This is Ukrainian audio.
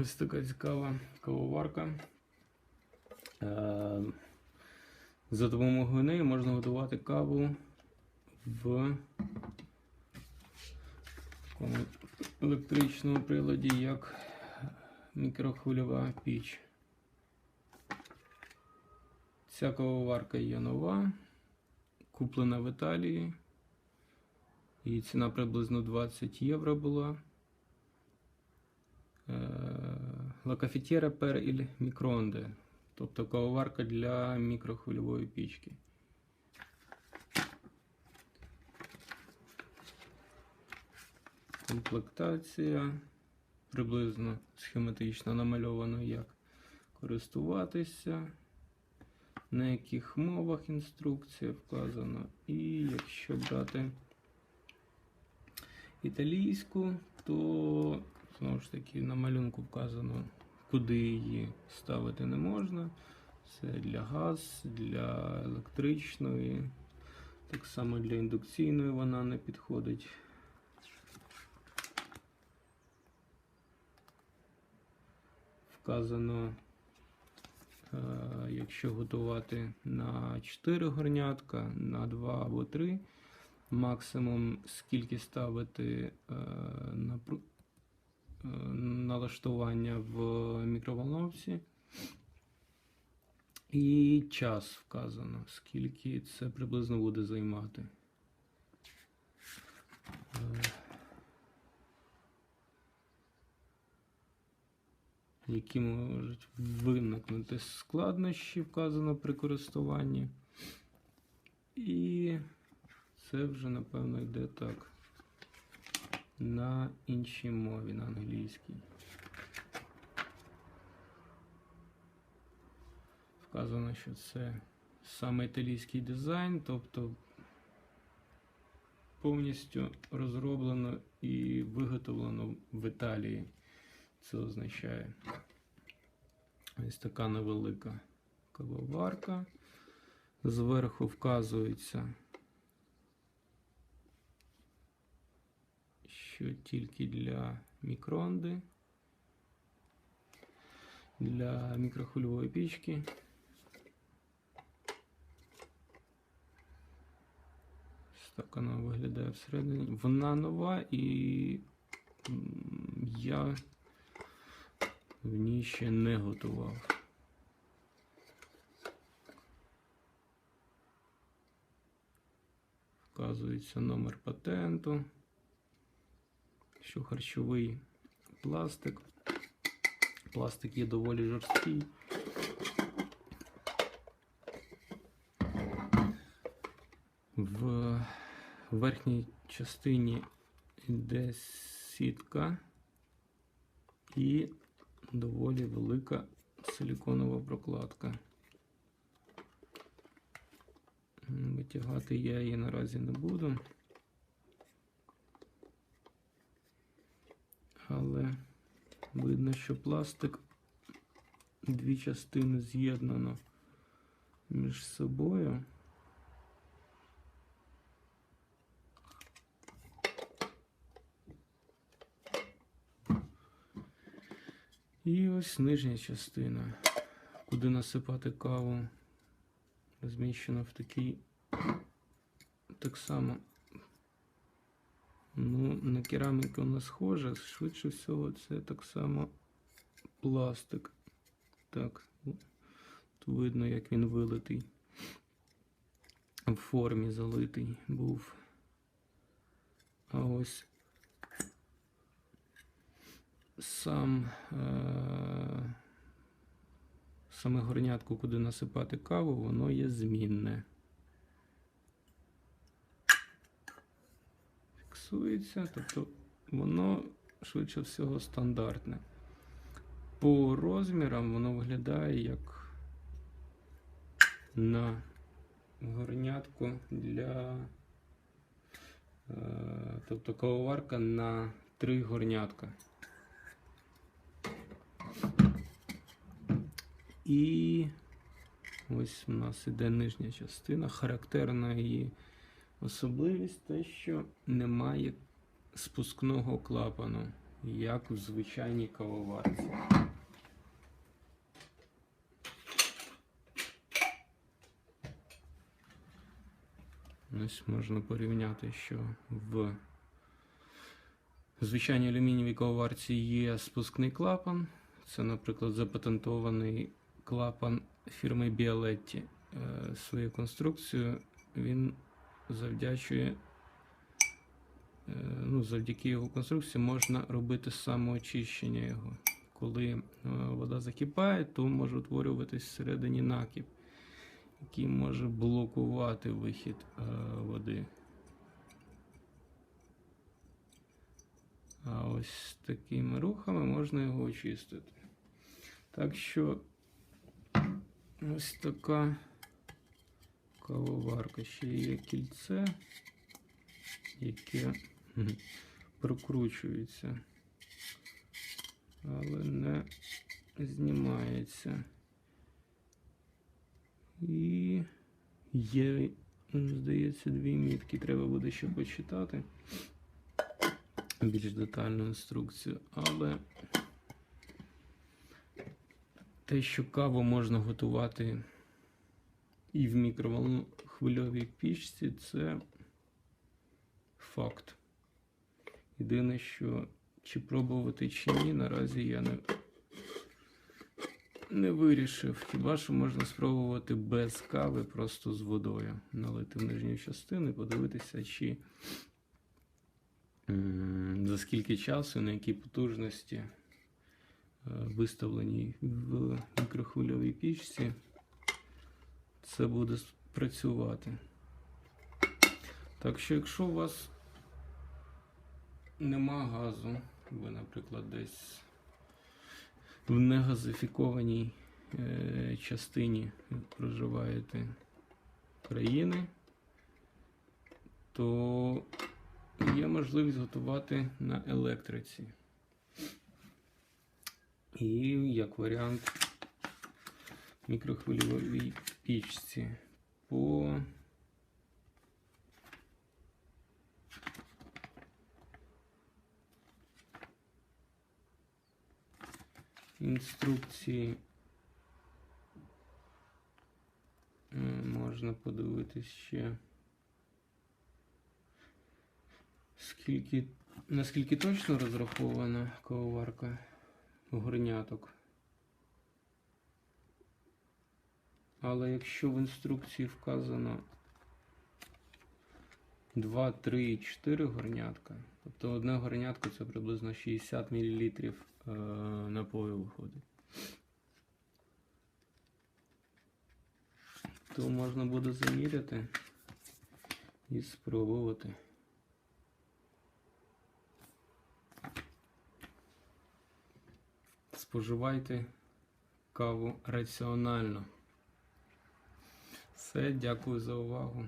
Ось така цікава кавоварка. Е, За допомогою неї можна готувати каву в такому електричному приладі, як мікрохвильова піч. Ця кавоварка є нова, куплена в Італії. Її ціна приблизно 20 євро була. Е, La cafetiera per тобто кавоварка для мікрохвильової пічки. Комплектація приблизно схематично намальовано, як користуватися, на яких мовах інструкція вказана. І якщо брати італійську, то ж таки на малюнку вказано, куди її ставити не можна. Це для газ, для електричної, так само для індукційної вона не підходить. Вказано, е, якщо готувати на 4 горнятка, на 2 або 3, максимум скільки ставити е, е, налаштування в мікроволновці. І час вказано, скільки це приблизно буде займати. Е, Які можуть виникнути складнощі, вказано при користуванні. І це вже, напевно, йде так. На іншій мові, на англійській. Вказано, що це саме італійський дизайн, тобто повністю розроблено і виготовлено в Італії. Це означає ось така невелика кавоварка. Зверху вказується, що тільки для мікронди, для мікрохвильової пічки. Так вона виглядає всередині. Вона нова і я в ній ще не готував. Вказується номер патенту, що харчовий пластик. Пластик є доволі жорсткий. В верхній частині йде сітка і доволі велика силіконова прокладка. Витягати я її наразі не буду. Але видно, що пластик дві частини з'єднано між собою. І ось нижня частина, куди насипати каву, розміщена в такій так само. Ну, на кераміку вона схожа, швидше всього, це так само пластик. Так, тут видно, як він вилитий. В формі залитий був. А ось сам е- саме горнятку, куди насипати каву, воно є змінне. Фіксується, тобто воно швидше всього стандартне. По розмірам воно виглядає як на горнятку для. е, Тобто кавоварка на три горнятка. І ось у нас іде нижня частина. Характерна її особливість те, що немає спускного клапану як в звичайній кавоварці. Ось можна порівняти, що в звичайній алюмінієвій кавоварці є спускний клапан. Це, наприклад, запатентований клапан фірми Біалетті. Е, Свою конструкцію він завдячує, е, ну, завдяки його конструкції можна робити самоочищення його. Коли е, вода закипає, то може утворюватись всередині накіп, який може блокувати вихід е, води. А ось такими рухами можна його очистити. Так що ось така кавоварка. Ще є кільце, яке прокручується, але не знімається. І є, здається, дві мітки. Треба буде ще почитати більш детальну інструкцію, але те, що каву можна готувати і в мікроволновій пічці, це факт. Єдине, що чи пробувати чи ні, наразі я не, не вирішив. Хіба що можна спробувати без кави, просто з водою налити в нижню частину і подивитися, чи за скільки часу, на якій потужності е, виставленій в мікрохвильовій пічці, це буде працювати. Так що, якщо у вас нема газу, ви, наприклад, десь в негазифікованій е, частині проживаєте країни, то є можливість готувати на електриці. І як варіант мікрохвильовій пічці по інструкції е, можна подивитись ще. Скільки, наскільки точно розрахована кавоварка горняток. Але якщо в інструкції вказано 2, 3, 4 горнятка, тобто одне горнятко це приблизно 60 мл е, напою виходить. То можна буде заміряти і спробувати. Споживайте каву раціонально. Все, дякую за увагу.